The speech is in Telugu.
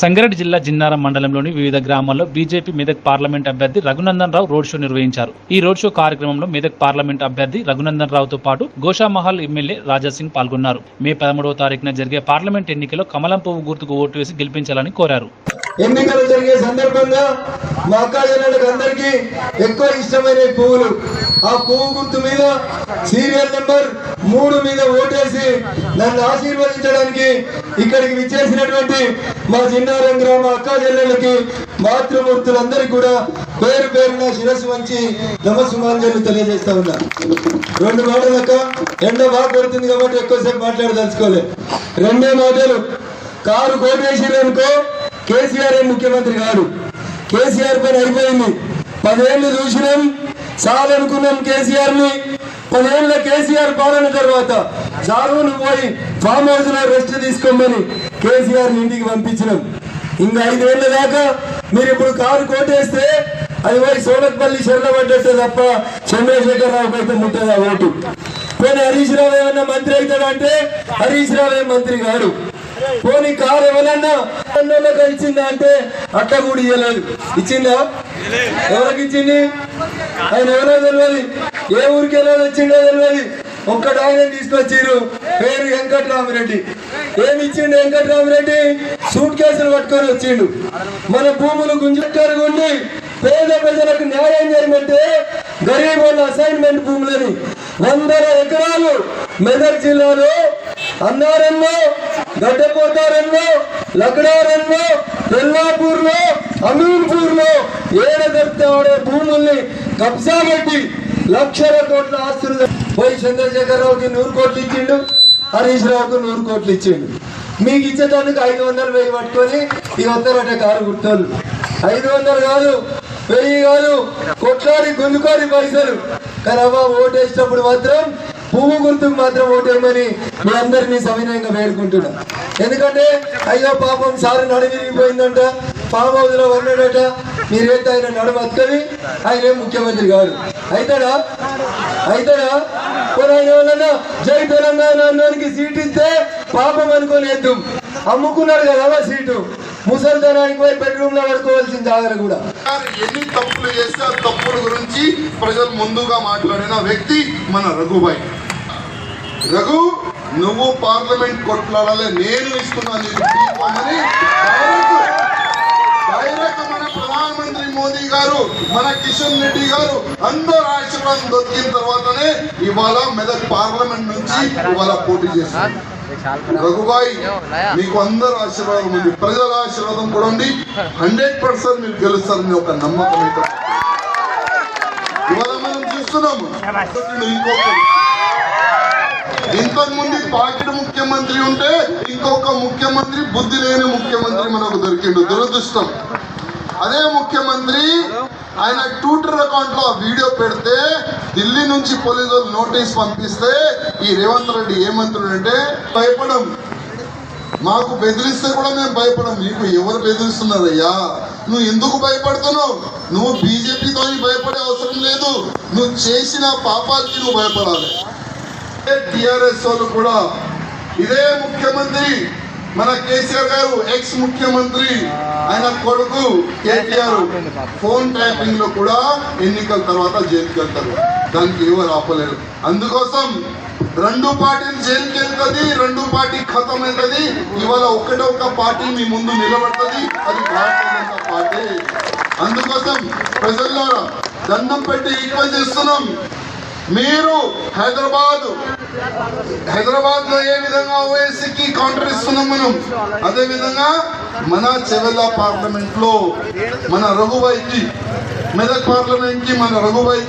సంగారెడ్డి జిల్లా జిన్నారం మండలంలోని వివిధ గ్రామాల్లో బీజేపీ మెదక్ పార్లమెంట్ అభ్యర్థి రఘునందన్ రావు రోడ్ షో నిర్వహించారు. ఈ రోడ్ షో కార్యక్రమంలో మెదక్ పార్లమెంట్ అభ్యర్థి రఘునందన్ రావుతో పాటు గోషామహల్ ఎమ్మెల్యే రాజాసింగ్ పాల్గొన్నారు. మే పదమూడవ తారీఖున జరిగే పార్లమెంట్ ఎన్నికలో కమలం పువ్వు గుర్తుకు ఓటు వేసి గెలిపించాలని కోరారు. ఎన్నికలు జరిగే సందర్భంగా మా అక్క అందరికీ ఎక్కువ ఇష్టమైన పువ్వులు. ఆ పువ్వు గుర్తు మీద సీరియల్ నెంబర్ మూడు మీద ఓటేసి నన్ను ఆశీర్వదించడానికి ఇక్కడికి విచ్చేసినటువంటి మా చిన్నారం గ్రామ అక్క చెల్లెళ్ళకి మాతృమూర్తులందరికీ కూడా పేరు పేరున శిరస్సు వంచి నమస్సుమాంజలు తెలియజేస్తా ఉన్నా. రెండు మాటలు అక్క. ఎండ బాగా కొడుతుంది కాబట్టి ఎక్కువసేపు మాట్లాడదలుచుకోలే. రెండే మాటలు. కారు కోటేసిరనుకో కేసీఆర్ ఏ ముఖ్యమంత్రి కాదు కేసీఆర్ పని అయిపోయింది. పదేళ్ళు చూసినాం చాలనుకున్నాం కేసీఆర్ని పదేళ్ళ కేసీఆర్ పాలన తర్వాత చాలును పోయి ఫామ్ హౌస్లో రెస్ట్ తీసుకోమని కేసీఆర్ ఇంటికి పంపించినాం. ఇంకా ఐదేళ్ళ దాకా మీరు ఇప్పుడు కారు కోటేస్తే అది పోయి సోనక్పల్లి చెర్ల పడ్డట్టే తప్ప చంద్రశేఖర్ రావుకి అయితే ముట్టదా ఓటు? పోనీ హరీష్ రావు ఏమన్నా మంత్రి అవుతాడంటే హరీష్ రావు మంత్రి కాడు? పోనీ కారు ఎవరన్నా అన్నోళ్ళకి ఇచ్చిందా అంటే అట్ట కూడా ఇవ్వలేదు ఇచ్చిందా? ఎవరికి ఇచ్చింది? ఆయన ఎవరో తెలియదు. ఏ ఊరికి వెళ్ళాలి వచ్చిండో తెలియదు. ఒక్కటి ఆయన తీసుకొచ్చిరు పేరు వెంకటరామిరెడ్డి. ఏమి ఇచ్చిండు వెంకటరామిరెడ్డి? సూట్ కేసులు పట్టుకొని వచ్చిండు. మన భూములు గుంజుట్టారు ఉండి పేద ప్రజలకు న్యాయం చేయమంటే గరీబ్ అసైన్మెంట్ భూములని వందల ఎకరాలు మెదక్ జిల్లాలో అన్నారంలో గడ్డపోతారంలో లక్డారంలో తెల్లాపూర్లో అమీన్పూర్లో ఏడ దొరికితే భూముల్ని కబ్జా పెట్టి లక్షల కోట్ల ఆస్తులు పోయి చంద్రశేఖర్ రావుకి నూరు కోట్లు ఇచ్చిండు హరీష్ రావుకు నూరు కోట్లు ఇచ్చిండు. మీకు ఇచ్చేటానికి ఐదు వందలు వెయ్యి పట్టుకొని ఈ వస్తారట కారు గుర్తోళ్ళు. ఐదు వందలు కాదు వెయ్యి కాదు కొట్లాడి గుంజుకోని పైసలు. కానీ అవ్వ ఓటేసినప్పుడు మాత్రం పువ్వు గుర్తుకు మాత్రం ఓటేయమని మీ అందరినీ సవినయంగా వేడుకుంటున్నా. ఎందుకంటే అయ్యో పాపం సారు నడివిరిగిపోయిందంట ఫామ్ హౌస్లో ఉన్నాడట మీరైతే ఆయన నడుము అత్తది ఆయన ముఖ్యమంత్రి కాదు. అవుతాడా అవుతాడా పోనీ ఏమన్నా జై తెలంగాణ అన్నానికి సీట్ ఇస్తే పాపం అనుకోలేదు. వేద్దాం అమ్ముకున్నాడు కదా సీటు. ముసల్తనానికి పోయి బెడ్రూమ్లో పడుకోవాల్సిన జాగ్రత్త కూడా. కానీ ఎన్ని తప్పులు చేస్తే ఆ తప్పుల గురించి ప్రజలు ముందుగా మాట్లాడిన వ్యక్తి మన రఘుబాయ్. రఘు నువ్వు పార్లమెంట్ కొట్లాడాలి నేను ఇస్తున్నాను డైరెక్ట్ మన ప్రధానమంత్రి మోదీ గారు మన కిషన్ రెడ్డి గారు అందరు ఆశీర్వాదం దొరికిన తర్వాతనే ఇవాళ మెదక్ పార్లమెంట్ నుంచి ఇవాళ పోటీ చేస్తారు రఘుబాయ్ మీకు అందరూ ఆశీర్వాదం ఉంది. ప్రజల ఆశీర్వాదం కూడా ఉంది. హండ్రెడ్ పర్సెంట్ మీరు గెలుస్తారని ఒక నమ్మకం అయితే ఇవాళ మనం చూస్తున్నాము. ఇంకొకరు ఇంతకు ముందు పార్టీ ముఖ్యమంత్రి ఉంటే ఇంకొక ముఖ్యమంత్రి బుద్ధి లేని ముఖ్యమంత్రి మనకు దొరికిండు. దురదృష్టం. అదే ముఖ్యమంత్రి ఆయన ట్విట్టర్ అకౌంట్లో వీడియో పెడితే ఢిల్లీ నుంచి పోలీసులు నోటీస్ పంపిస్తే ఈ రేవంత్ రెడ్డి ఏమంటున్నాడు అంటే భయపడం. మాకు బెదిరిస్తే కూడా మేము భయపడం. మీకు ఎవరు బెదిరిస్తున్నారయ్యా? నువ్వు ఎందుకు భయపడుతున్నావు? నువ్వు బీజేపీతో భయపడే అవసరం లేదు. నువ్వు చేసిన పాపాలకి నువ్వు భయపడాలి. టిఆర్ఎస్ వాళ్ళు కూడా ఇదే ముఖ్యమంత్రి. మన కేసీఆర్ గారు ఎక్స్ ముఖ్యమంత్రి ఆయన కొడుకు కేటీఆర్ ఫోన్ ట్యాపింగ్లో కూడా ఎన్నికల తర్వాత జైలుకి వెళ్తారు. దానికి ఎవరు ఆపలేరు అందుకోసం రెండు పార్టీలు జైలుకి వెళ్తుంది రెండు పార్టీ ఖతం అవుతుంది. ఇవాళ ఒకటే ఒక పార్టీ మీ ముందు నిలబడుతుంది. అది భారతీయ జనతా పార్టీ. అందుకోసం ప్రజల్లో దండం పెట్టి ఈక్వల్ చేస్తున్నాం. మీరు హైదరాబాద్ హైదరాబాద్లో ఏ విధంగా ఓఎస్సీకి కౌంటర్ ఇస్తున్నాం మనం? అదే విధంగా మన చెవెల్ల పార్లమెంట్లో మన రఘుబాయికి మెదక్ పార్లమెంట్కి మన రఘుబాయికి